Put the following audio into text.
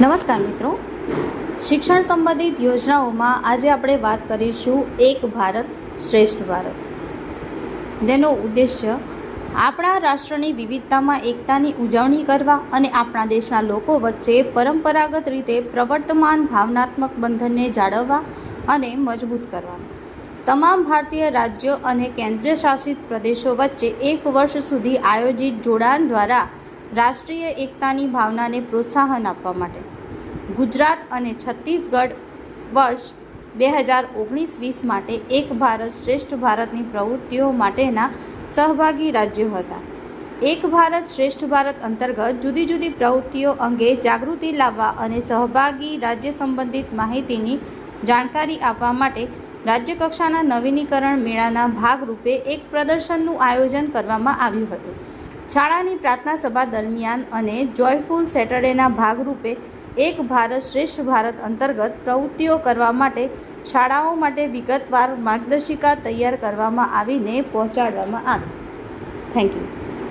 નમસ્કાર મિત્રો. શિક્ષણ સંબંધિત યોજનાઓમાં આજે આપણે વાત કરીશું એક ભારત શ્રેષ્ઠ ભારત. જેનો ઉદ્દેશ્ય આપણા રાષ્ટ્રની વિવિધતામાં એકતાની ઉજવણી કરવા અને આપણા દેશના લોકો વચ્ચે પરંપરાગત રીતે પ્રવર્તમાન ભાવનાત્મક બંધનને જાળવવા અને મજબૂત કરવાનું તમામ ભારતીય રાજ્યો અને કેન્દ્ર શાસિત પ્રદેશો વચ્ચે એક વર્ષ સુધી આયોજિત જોડાણ દ્વારા રાષ્ટ્રીય એકતાની ભાવનાને પ્રોત્સાહન આપવા માટે ગુજરાત અને છત્તીસગઢ વર્ષ બે હજાર ઓગણીસ વીસ માટે એક ભારત શ્રેષ્ઠ ભારતની પ્રવૃત્તિઓ માટેના સહભાગી રાજ્યો હતા. એક ભારત શ્રેષ્ઠ ભારત અંતર્ગત જુદી જુદી પ્રવૃત્તિઓ અંગે જાગૃતિ લાવવા અને સહભાગી રાજ્ય સંબંધિત માહિતીની જાણકારી આપવા માટે રાજ્યકક્ષાના નવીનીકરણ મેળાના ભાગરૂપે એક પ્રદર્શનનું આયોજન કરવામાં આવ્યું હતું. શાળાની પ્રાર્થના સભા દરમિયાન અને જોયફુલ સેટરડેના ભાગરૂપે એક ભારત શ્રેષ્ઠ ભારત અંતર્ગત પ્રવૃત્તિઓ કરવા માટે શાળાઓ માટે વિગતવાર માર્ગદર્શિકા તૈયાર કરવામાં આવીને પહોંચાડવામાં આવી. Thank you